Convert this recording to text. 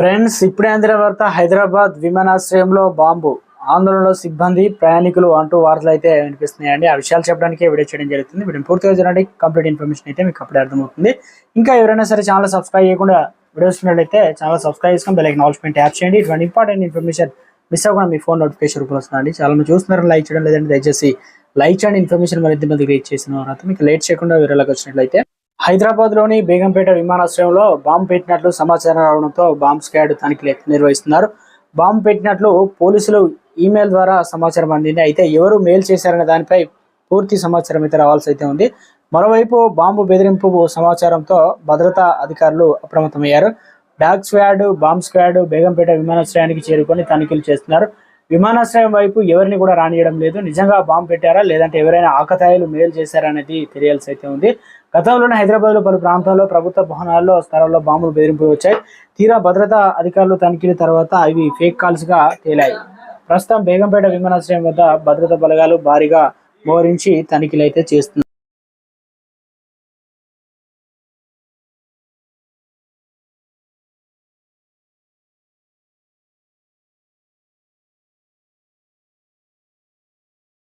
Friends ఇప్పుడే అందిన వార్త హైదరాబాద్ విమానాశ్రయంలో బాంబు. ఆందోళనలో సిబ్బంది ప్రయాణికులు అంటూ వార్తలు అయితే వినిపిస్తున్నాయండి. ఆ విషయాలు చెప్పడానికి వీడియో చేయడం జరుగుతుంది. వీడియో పూర్తిగా చూడండి. కంప్లీట్ ఇన్ఫర్మేషన్ అయితే మీకు అప్పుడే అర్థమవుతుంది. ఇంకా ఎవరైనా సరే ఛానల్ సబ్స్క్రైబ్ చేయకుండా వీడియోస్ చూసినట్లయితే ఛానల్ సబ్స్క్రైబ్ చేసుకుని బెల్ నాలజ్మెంట్ ట్యాప్ చేయండి. ఇటువంటి ఇంపార్టెంట్ ఇన్ఫర్మేషన్ మిస్ అవ్వకుండా మీ ఫోన్ నోటిఫికేషన్ రూపంలో వస్తుందండి. చాలా మంది చూస్తున్నారు. లైక్ చేయడం లేదంటే దయచేసి లైక్ చేయండి. ఇన్ఫర్మేషన్ మరింత మంది రీచ్ చేసిన తర్వాత మీకు లేట్ చేయకుండా వీడియోలోకి వచ్చినట్లయితే హైదరాబాద్లోని బేగంపేట విమానాశ్రయంలో బాంబు పెట్టినట్లు సమాచారం రావడంతో బాంబు స్క్వాడ్ తనిఖీలు నిర్వహిస్తున్నారు. బాంబు పెట్టినట్లు పోలీసులు ఈమెయిల్ ద్వారా సమాచారం అందింది. అయితే ఎవరు మెయిల్ చేశారనే దానిపై పూర్తి సమాచారం అయితే రావాల్సి అయితే ఉంది. మరోవైపు బాంబు బెదిరింపు సమాచారంతో భద్రతా అధికారులు అప్రమత్తమయ్యారు. Dog squad bomb squad Begumpet విమానాశ్రయానికి చేరుకొని తనిఖీలు చేస్తున్నారు. విమానాశ్రయం వైపు ఎవరిని కూడా రానియడం లేదు. నిజంగా బాంబు పెట్టారా? లేదంటే ఎవరైనా ఆకతాయిలు మేలు చేశారా అనేది తెలియాల్సి అయితే ఉంది. గతంలోనే హైదరాబాద్లో పలు ప్రాంతాల్లో ప్రభుత్వ భవనాల్లో స్థలాల్లో బాంబులు బెదిరింపులు వచ్చాయి తీరా భద్రతా అధికారులు తనిఖీల తర్వాత అవి ఫేక్ కాల్స్గా తేలాయి. ప్రస్తుతం బేగంపేట విమానాశ్రయం వద్ద భద్రతా బలగాలు భారీగా మోహరించి తనిఖీలు అయితే చేస్తున్నారు.